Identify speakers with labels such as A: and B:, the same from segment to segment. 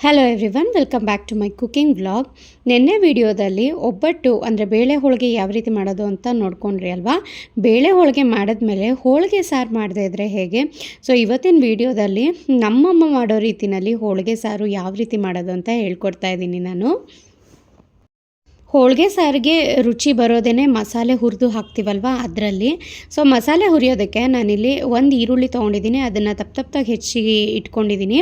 A: Hello everyone welcome back to my cooking vlog ನಿನ್ನೆ ವಿಡಿಯೋದಲ್ಲಿ ಒಬ್ಬಟ್ಟು ಅಂದರೆ ಬೇಳೆ ಹೋಳಿಗೆ ಯಾವ ರೀತಿ ಮಾಡೋದು ಅಂತ ನೋಡ್ಕೊಂಡ್ರಿ ಅಲ್ವಾ? ಬೇಳೆ ಹೋಳಿಗೆ ಮಾಡಿದ್ಮೇಲೆ ಹೋಳಿಗೆ ಸಾರು ಮಾಡದೇ ಇದ್ದರೆ ಹೇಗೆ? ಸೊ ಇವತ್ತಿನ ವಿಡಿಯೋದಲ್ಲಿ ನಮ್ಮಮ್ಮ ಮಾಡೋ ರೀತಿನಲ್ಲಿ ಹೋಳಿಗೆ ಸಾರು ಯಾವ ರೀತಿ ಮಾಡೋದು ಅಂತ ಹೇಳ್ಕೊಡ್ತಾ ಇದ್ದೀನಿ ನಾನು. ಹೋಳಿಗೆ ಸಾರಿಗೆ ರುಚಿ ಬರೋದೇ ಮಸಾಲೆ ಹುರಿದು ಹಾಕ್ತೀವಲ್ವ ಅದರಲ್ಲಿ? ಸೊ ಮಸಾಲೆ ಹುರಿಯೋದಕ್ಕೆ ನಾನಿಲ್ಲಿ ಒಂದು ಈರುಳ್ಳಿ ತೊಗೊಂಡಿದ್ದೀನಿ, ಅದನ್ನು ತಪ್ಪು ತಪ್ಪಾಗಿ ಹೆಚ್ಚಿ ಇಟ್ಕೊಂಡಿದ್ದೀನಿ.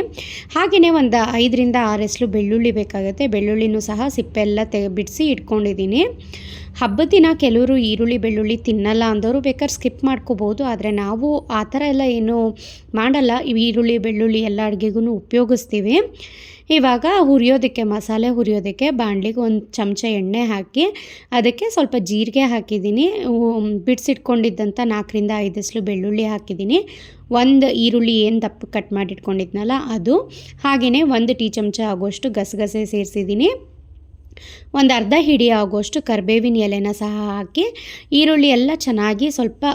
A: ಹಾಗೆಯೇ ಒಂದು ಐದರಿಂದ ಆರು ಎಸ್ಲು ಬೆಳ್ಳುಳ್ಳಿ ಬೇಕಾಗುತ್ತೆ. ಬೆಳ್ಳುಳ್ಳಿನೂ ಸಹ ಸಿಪ್ಪೆಲ್ಲ ತೆ, ಬಿಡಿಸಿ ಇಟ್ಕೊಂಡಿದ್ದೀನಿ. ಹಬ್ಬದ ದಿನ ಕೆಲವರು ಈರುಳ್ಳಿ, ಬೆಳ್ಳುಳ್ಳಿ ತಿನ್ನಲ್ಲ ಅಂದವರು ಬೇಕಾದ್ರೆ ಸ್ಕಿಪ್ ಮಾಡ್ಕೋಬೋದು. ಆದರೆ ನಾವು ಆ ಥರ ಎಲ್ಲ ಏನು ಮಾಡಲ್ಲ. ಈರುಳ್ಳಿ, ಬೆಳ್ಳುಳ್ಳಿ ಎಲ್ಲ ಅಡುಗೆಗೂ ಉಪಯೋಗಿಸ್ತೀವಿ. ಇವಾಗ ಹುರಿಯೋದಕ್ಕೆ, ಮಸಾಲೆ ಹುರಿಯೋದಕ್ಕೆ ಬಾಣಲಿಗೆ ಒಂದು ಚಮಚ ಎಣ್ಣೆ ಹಾಕಿ, ಅದಕ್ಕೆ ಸ್ವಲ್ಪ ಜೀರಿಗೆ ಹಾಕಿದ್ದೀನಿ. ಬಿಡಿಸಿಟ್ಕೊಂಡಿದ್ದಂಥ ನಾಲ್ಕರಿಂದ ಐದಷ್ಟು ಬೆಳ್ಳುಳ್ಳಿ ಹಾಕಿದ್ದೀನಿ. ಒಂದು ಈರುಳ್ಳಿ ಏನು ದಪ್ಪ ಕಟ್ ಮಾಡಿಟ್ಕೊಂಡಿದ್ನಲ್ಲ ಅದು. ಹಾಗೆಯೇ ಒಂದು ಟೀ ಚಮಚ ಆಗೋಷ್ಟು ಗಸಗಸೆ ಸೇರಿಸಿದ್ದೀನಿ. ಒಂದು ಅರ್ಧ ಹಿಡಿ ಆಗೋಷ್ಟು ಕರ್ಬೇವಿನ ಎಲೆನ ಸಹ ಹಾಕಿ, ಈರುಳ್ಳಿ ಎಲ್ಲ ಚೆನ್ನಾಗಿ ಸ್ವಲ್ಪ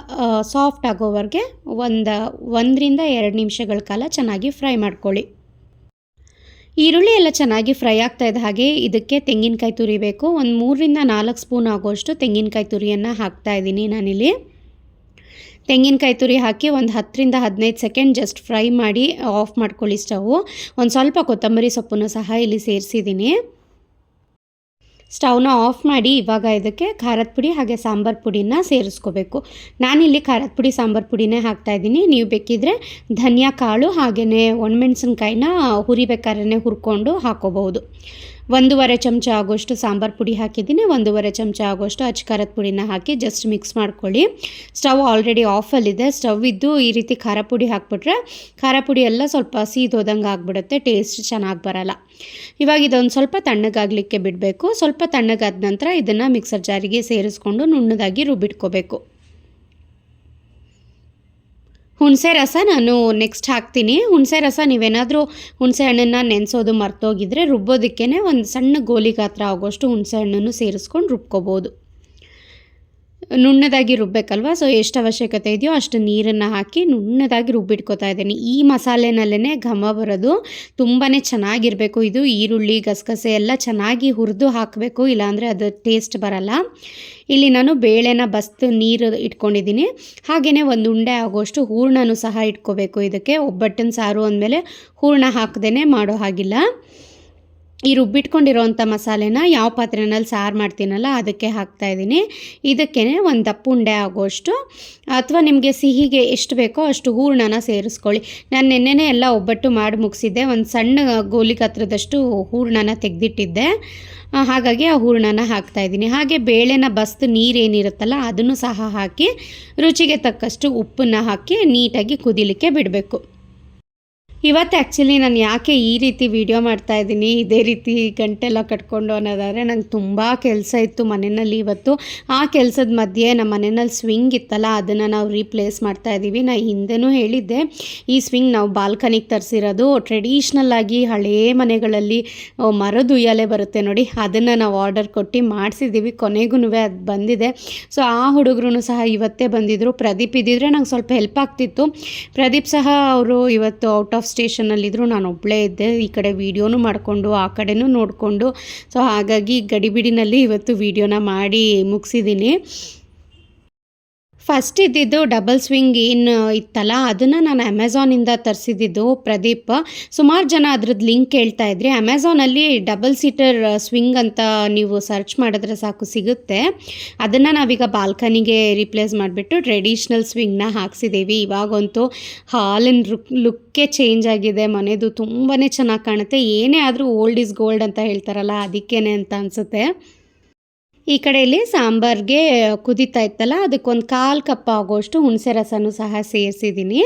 A: ಸಾಫ್ಟ್ ಆಗೋವರೆಗೆ ಒಂದು, ಒಂದರಿಂದ ಎರಡು ನಿಮಿಷಗಳ ಕಾಲ ಚೆನ್ನಾಗಿ ಫ್ರೈ ಮಾಡ್ಕೊಳ್ಳಿ. ಈರುಳ್ಳಿ ಎಲ್ಲ ಚೆನ್ನಾಗಿ ಫ್ರೈ ಆಗ್ತಾ ಇದ್ದ ಹಾಗೆ ಇದಕ್ಕೆ ತೆಂಗಿನಕಾಯಿ ತುರಿಬೇಕು ಒಂದು ಮೂರರಿಂದ ನಾಲ್ಕು ಸ್ಪೂನ್ ಆಗೋಷ್ಟು ತೆಂಗಿನಕಾಯಿ ತುರಿಯನ್ನು ಹಾಕ್ತಾ ಇದ್ದೀನಿ ನಾನಿಲ್ಲಿ. ತೆಂಗಿನಕಾಯಿ ತುರಿ ಹಾಕಿ ಒಂದು ಹತ್ತರಿಂದ ಹದಿನೈದು ಸೆಕೆಂಡ್ ಜಸ್ಟ್ ಫ್ರೈ ಮಾಡಿ ಆಫ್ ಮಾಡ್ಕೊಳ್ಳಿ ಸ್ಟವ್. ಒಂದು ಸ್ವಲ್ಪ ಕೊತ್ತಂಬರಿ ಸೊಪ್ಪನ್ನು ಸಹ ಇಲ್ಲಿ ಸೇರಿಸಿದ್ದೀನಿ. ಸ್ಟವ್ನ ಆಫ್ ಮಾಡಿ ಇವಾಗ ಇದಕ್ಕೆ ಖಾರದ ಪುಡಿ ಹಾಗೆ ಸಾಂಬಾರು ಪುಡಿನ ಸೇರಿಸ್ಕೋಬೇಕು. ನಾನಿಲ್ಲಿ ಖಾರದ ಪುಡಿ, ಸಾಂಬಾರು ಪುಡಿನೇ ಹಾಕ್ತಾಯಿದ್ದೀನಿ ನೀವು ಬೇಕಿದ್ರೆ ಧನಿಯಾ ಕಾಳು ಹಾಗೆಯೇ ಒಣಮೆಣ್ಸಿನ್ಕಾಯಿನ ಹುರಿಬೇಕಾದ್ರೆ ಹುರ್ಕೊಂಡು ಹಾಕೋಬಹುದು. ಒಂದೂವರೆ ಚಮಚ ಆಗೋಷ್ಟು ಸಾಂಬಾರು ಪುಡಿ ಹಾಕಿದ್ದೀನಿ, ಒಂದೂವರೆ ಚಮಚ ಆಗೋಷ್ಟು ಅಚ್ಕಾರದ ಪುಡಿನ ಹಾಕಿ ಜಸ್ಟ್ ಮಿಕ್ಸ್ ಮಾಡ್ಕೊಳ್ಳಿ. ಸ್ಟವ್ ಆಲ್ರೆಡಿ ಆಫಲ್ಲಿದೆ ಸ್ಟವ್ ಇದ್ದು ಈ ರೀತಿ ಖಾರ ಪುಡಿ ಹಾಕ್ಬಿಟ್ರೆ ಖಾರ ಪುಡಿ ಎಲ್ಲ ಸ್ವಲ್ಪ ಸೀದೋದಂಗೆ ಆಗಿಬಿಡುತ್ತೆ ಟೇಸ್ಟ್ ಚೆನ್ನಾಗಿ ಬರಲ್ಲ. ಇವಾಗ ಇದೊಂದು ಸ್ವಲ್ಪ ತಣ್ಣಗಾಗಲಿಕ್ಕೆ ಬಿಡಬೇಕು. ಸ್ವಲ್ಪ ತಣ್ಣಗಾದ ನಂತರ ಇದನ್ನು ಮಿಕ್ಸರ್ ಜಾರಿಗೆ ಸೇರಿಸ್ಕೊಂಡು ನುಣ್ಣದಾಗಿ ರುಬ್ಬಿಟ್ಕೋಬೇಕು. ಹುಣಸೆ ರಸ ನಾನು ನೆಕ್ಸ್ಟ್ ಹಾಕ್ತೀನಿ. ಹುಣಸೆ ರಸ ನೀವೇನಾದರೂ ಹುಣಸೆ ಹಣ್ಣನ್ನು ನೆನೆಸೋದು ಮರ್ತೋಗಿದ್ರೆ ರುಬ್ಬೋದಕ್ಕೇ ಒಂದು ಸಣ್ಣ ಗೋಲಿ ಗಾತ್ರ ಆಗೋಷ್ಟು ಹುಣಸೆ ಹಣ್ಣನ್ನು ಸೇರಿಸ್ಕೊಂಡು ರುಬ್ಕೋಬೋದು. ನುಣ್ಣದಾಗಿ ರುಬ್ಬೇಕಲ್ವ? ಸೊ ಎಷ್ಟು ಅವಶ್ಯಕತೆ ಇದೆಯೋ ಅಷ್ಟು ನೀರನ್ನು ಹಾಕಿ ನುಣ್ಣದಾಗಿ ರುಬ್ಬಿಟ್ಕೋತಾ ಇದ್ದೀನಿ. ಈ ಮಸಾಲೆನಲ್ಲೇ ಘಮ ಬರೋದು ತುಂಬಾ ಚೆನ್ನಾಗಿರಬೇಕು. ಇದು ಈರುಳ್ಳಿ, ಗಸಗಸೆ ಎಲ್ಲ ಚೆನ್ನಾಗಿ ಹುರಿದು ಹಾಕಬೇಕು, ಇಲ್ಲಾಂದರೆ ಅದು ಟೇಸ್ಟ್ ಬರಲ್ಲ. ಇಲ್ಲಿ ನಾನು ಬೇಳೆನ ಬಸ್ತು ನೀರು ಇಟ್ಕೊಂಡಿದ್ದೀನಿ. ಹಾಗೆಯೇ ಒಂದು ಉಂಡೆ ಆಗೋಷ್ಟು ಹೂರ್ಣನೂ ಸಹ ಇಟ್ಕೋಬೇಕು ಇದಕ್ಕೆ. ಒಬ್ಬಟ್ಟಿನ ಸಾರು ಅಂದಮೇಲೆ ಹೂರ್ಣ ಹಾಕದೇ ಮಾಡೋ ಹಾಗಿಲ್ಲ. ಈ ರುಬ್ಬಿಟ್ಕೊಂಡಿರೋವಂಥ ಮಸಾಲೆನ ಯಾವ ಪಾತ್ರೆನಲ್ಲಿ ಸಾರು ಮಾಡ್ತೀನಲ್ಲ ಅದಕ್ಕೆ ಹಾಕ್ತಾ ಇದ್ದೀನಿ. ಇದಕ್ಕೇ ಒಂದು ದಪ್ಪ ಉಂಡೆ ಆಗೋಷ್ಟು ಅಥವಾ ನಿಮಗೆ ಸಿಹಿಗೆ ಎಷ್ಟು ಬೇಕೋ ಅಷ್ಟು ಹೂರ್ಣನ ಸೇರಿಸ್ಕೊಳ್ಳಿ. ನಾನು ನೆನ್ನೆನೇ ಎಲ್ಲ ಒಬ್ಬಟ್ಟು ಮಾಡಿ ಮುಗಿಸಿದ್ದೆ. ಒಂದು ಸಣ್ಣ ಗೋಲಿ ಕತ್ರದಷ್ಟು ಹೂರ್ಣನ ತೆಗೆದಿಟ್ಟಿದ್ದೆ. ಹಾಗಾಗಿ ಆ ಹೂರ್ಣನ ಹಾಕ್ತಾಯಿದ್ದೀನಿ ಹಾಗೆ ಬೇಳೆನ ಬಸ್ತು ನೀರೇನಿರುತ್ತಲ್ಲ ಅದನ್ನು ಸಹ ಹಾಕಿ ರುಚಿಗೆ ತಕ್ಕಷ್ಟು ಉಪ್ಪನ್ನು ಹಾಕಿ ನೀಟಾಗಿ ಕುದಿಲಿಕ್ಕೆ ಬಿಡಬೇಕು. ಇವತ್ತು ಆ್ಯಕ್ಚುಲಿ ನಾನು ಯಾಕೆ ಈ ರೀತಿ ವಿಡಿಯೋ ಮಾಡ್ತಾ ಇದ್ದೀನಿ, ಇದೇ ರೀತಿ ಗಂಟೆಲ್ಲ ಕಟ್ಕೊಂಡು ಅನ್ನೋದಾದರೆ ನಂಗೆ ತುಂಬ ಕೆಲಸ ಇತ್ತು ಮನೆಯಲ್ಲಿ ಇವತ್ತು. ಆ ಕೆಲಸದ ಮಧ್ಯೆ ನಮ್ಮ ಮನೆಯಲ್ಲಿ ಸ್ವಿಂಗ್ ಇತ್ತಲ್ಲ, ಅದನ್ನು ನಾವು ರೀಪ್ಲೇಸ್ ಮಾಡ್ತಾ ಇದ್ದೀವಿ. ನಾ ಹಿಂದೆನೂ ಹೇಳಿದ್ದೆ, ಈ ಸ್ವಿಂಗ್ ನಾವು ಬಾಲ್ಕನಿಗೆ ತರಿಸಿರೋದು ಟ್ರೆಡಿಷ್ನಲ್ ಆಗಿ ಹಳೇ ಮನೆಗಳಲ್ಲಿ ಮರದ ಉಯ್ಯಾಲೆ ಬರುತ್ತೆ ನೋಡಿ, ಅದನ್ನು ನಾವು ಆರ್ಡರ್ ಕೊಟ್ಟು ಮಾಡಿಸಿದ್ದೀವಿ. ಕೊನೆಗೂ ಅದು ಬಂದಿದೆ. ಸೊ ಆ ಹುಡುಗರು ಸಹ ಇವತ್ತೇ ಬಂದಿದ್ದರು ಪ್ರದೀಪ್ ಇದ್ದಿದ್ರೆ ನಂಗೆ ಸ್ವಲ್ಪ ಹೆಲ್ಪ್ ಆಗ್ತಿತ್ತು. ಪ್ರದೀಪ್ ಸಹ ಅವರು ಇವತ್ತು ಔಟ್ ಆಫ್ ಸ್ಟೇಷನಲ್ಲಿದ್ದರೂ ನಾನು ಒಬ್ಬಳೇ ಇದ್ದೆ. ಈ ಕಡೆ ವೀಡಿಯೋನು ಮಾಡಿಕೊಂಡು, ಆ ಕಡೆನೂ ನೋಡಿಕೊಂಡು. ಸೊ ಹಾಗಾಗಿ ಗಡಿಬಿಡಿನಲ್ಲಿ ಇವತ್ತು ವೀಡಿಯೋನ ಮಾಡಿ ಮುಗಿಸಿದ್ದೀನಿ. ಫಸ್ಟ್ ಇದ್ದಿದ್ದು ಡಬಲ್ ಸ್ವಿಂಗ್ ಏನು ಇತ್ತಲ್ಲ, ಅದನ್ನು ನಾನು ಅಮೆಝಾನಿಂದ ತರಿಸಿದ್ದು ಪ್ರದೀಪ್. ಸುಮಾರು ಜನ ಅದ್ರದ್ದು ಲಿಂಕ್ ಕೇಳ್ತಾ ಇದ್ರಿ. ಅಮೆಝಾನಲ್ಲಿ ಡಬಲ್ ಸೀಟರ್ ಸ್ವಿಂಗ್ ಅಂತ ನೀವು ಸರ್ಚ್ ಮಾಡಿದ್ರೆ ಸಾಕು ಸಿಗುತ್ತೆ. ಅದನ್ನು ನಾವೀಗ ಬಾಲ್ಕನಿಗೆ ರಿಪ್ಲೇಸ್ ಮಾಡಿಬಿಟ್ಟು ಟ್ರೆಡಿಷ್ನಲ್ ಸ್ವಿಂಗ್ನ ಹಾಕ್ಸಿದ್ದೀವಿ ಇವಾಗಂತೂ ಹಾಲಿನ ರುಕ್ ಲುಕ್ಕೇ ಚೇಂಜ್ ಆಗಿದೆ. ಮನೆದು ತುಂಬಾ ಚೆನ್ನಾಗಿ ಕಾಣುತ್ತೆ. ಏನೇ ಆದರೂ ಓಲ್ಡ್ ಇಸ್ ಗೋಲ್ಡ್ ಅಂತ ಹೇಳ್ತಾರಲ್ಲ, ಅದಕ್ಕೇನೆ ಅಂತ ಅನಿಸುತ್ತೆ. ಈ ಕಡೆಯಲ್ಲಿ ಸಾಂಬಾರಿಗೆ ಕುದೀತಾ ಇತ್ತಲ್ಲ, ಅದಕ್ಕೊಂದು ಕಾಲು ಕಪ್ ಆಗೋಷ್ಟು ಹುಣಸೆ ರಸನೂ ಸಹ ಸೇರಿಸಿದ್ದೀನಿ.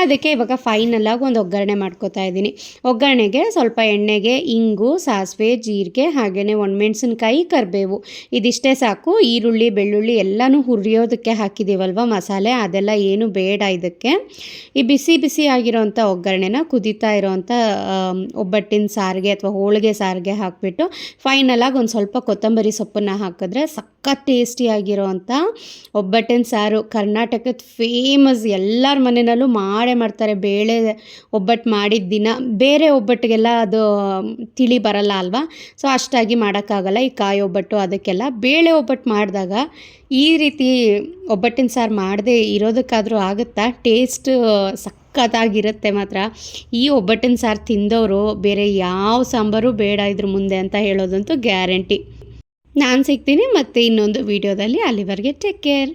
A: ಅದಕ್ಕೆ ಇವಾಗ ಫೈನಲ್ಲಾಗಿ ಒಂದು ಒಗ್ಗರಣೆ ಮಾಡ್ಕೋತಾ ಇದ್ದೀನಿ. ಒಗ್ಗರಣೆಗೆ ಸ್ವಲ್ಪ ಎಣ್ಣೆಗೆ, ಇಂಗು, ಸಾಸಿವೆ, ಜೀರಿಗೆ, ಹಾಗೆಯೇ ಒಣಮೆಣ್ಸಿನ್ಕಾಯಿ ಕರಿಬೇವು. ಇದಿಷ್ಟೇ ಸಾಕು. ಈರುಳ್ಳಿ, ಬೆಳ್ಳುಳ್ಳಿ ಎಲ್ಲನೂ ಹುರಿಯೋದಕ್ಕೆ ಹಾಕಿದ್ದೀವಲ್ವ ಮಸಾಲೆ? ಅದೆಲ್ಲ ಏನು ಬೇಡ ಇದಕ್ಕೆ. ಈ ಬಿಸಿ ಬಿಸಿ ಆಗಿರೋಂಥ ಒಗ್ಗರಣೆನ ಕುದಿತಾ ಇರೋವಂಥ ಒಬ್ಬಟ್ಟಿನ ಸಾರಿಗೆ ಅಥವಾ ಹೋಳಿಗೆ ಸಾರಿಗೆ ಹಾಕಿಬಿಟ್ಟು ಫೈನಲಾಗಿ ಒಂದು ಸ್ವಲ್ಪ ಕೊತ್ತಂಬರಿ ಸೊಪ್ಪನ್ನು ಹಾಕಿ ಹಾಕಿದ್ರೆ ಸಖತ್ ಟೇಸ್ಟಿಯಾಗಿರೋವಂಥ ಒಬ್ಬಟ್ಟಿನ ಸಾರು. ಕರ್ನಾಟಕದ ಫೇಮಸ್ ಎಲ್ಲರ ಮನೆಯಲ್ಲೂ ಮಾಡೇ ಮಾಡ್ತಾರೆ ಬೇಳೆ ಒಬ್ಬಟ್ಟು ಮಾಡಿದ ದಿನ. ಬೇರೆ ಒಬ್ಬಟ್ಟಿಗೆಲ್ಲ ಅದು ತಿಳಿ ಬರಲ್ಲ ಅಲ್ವಾ? ಸೊ ಅಷ್ಟಾಗಿ ಮಾಡೋಕ್ಕಾಗಲ್ಲ ಈ ಕಾಯಿ ಒಬ್ಬಟ್ಟು, ಅದಕ್ಕೆಲ್ಲ. ಬೇಳೆ ಒಬ್ಬಟ್ಟು ಮಾಡಿದಾಗ ಈ ರೀತಿ ಒಬ್ಬಟ್ಟಿನ ಸಾರು ಮಾಡದೆ ಇರೋದಕ್ಕಾದರೂ ಆಗುತ್ತಾ? ಟೇಸ್ಟ್ ಸಕ್ಕತ್ತಾಗಿರುತ್ತೆ ಮಾತ್ರ. ಈ ಒಬ್ಬಟ್ಟಿನ ಸಾರು ತಿಂದವರು ಬೇರೆ ಯಾವ ಸಾಂಬಾರು ಬೇಡ ಇದ್ರ ಮುಂದೆ ಅಂತ ಹೇಳೋದಂತೂ ಗ್ಯಾರಂಟಿ. ನಾನು ಸಿಗ್ತೀನಿ ಮತ್ತೆ ಇನ್ನೊಂದು ವೀಡಿಯೋದಲ್ಲಿ ಅಲ್ಲಿವರೆಗೆ ಟೇಕ್ ಕೇರ್.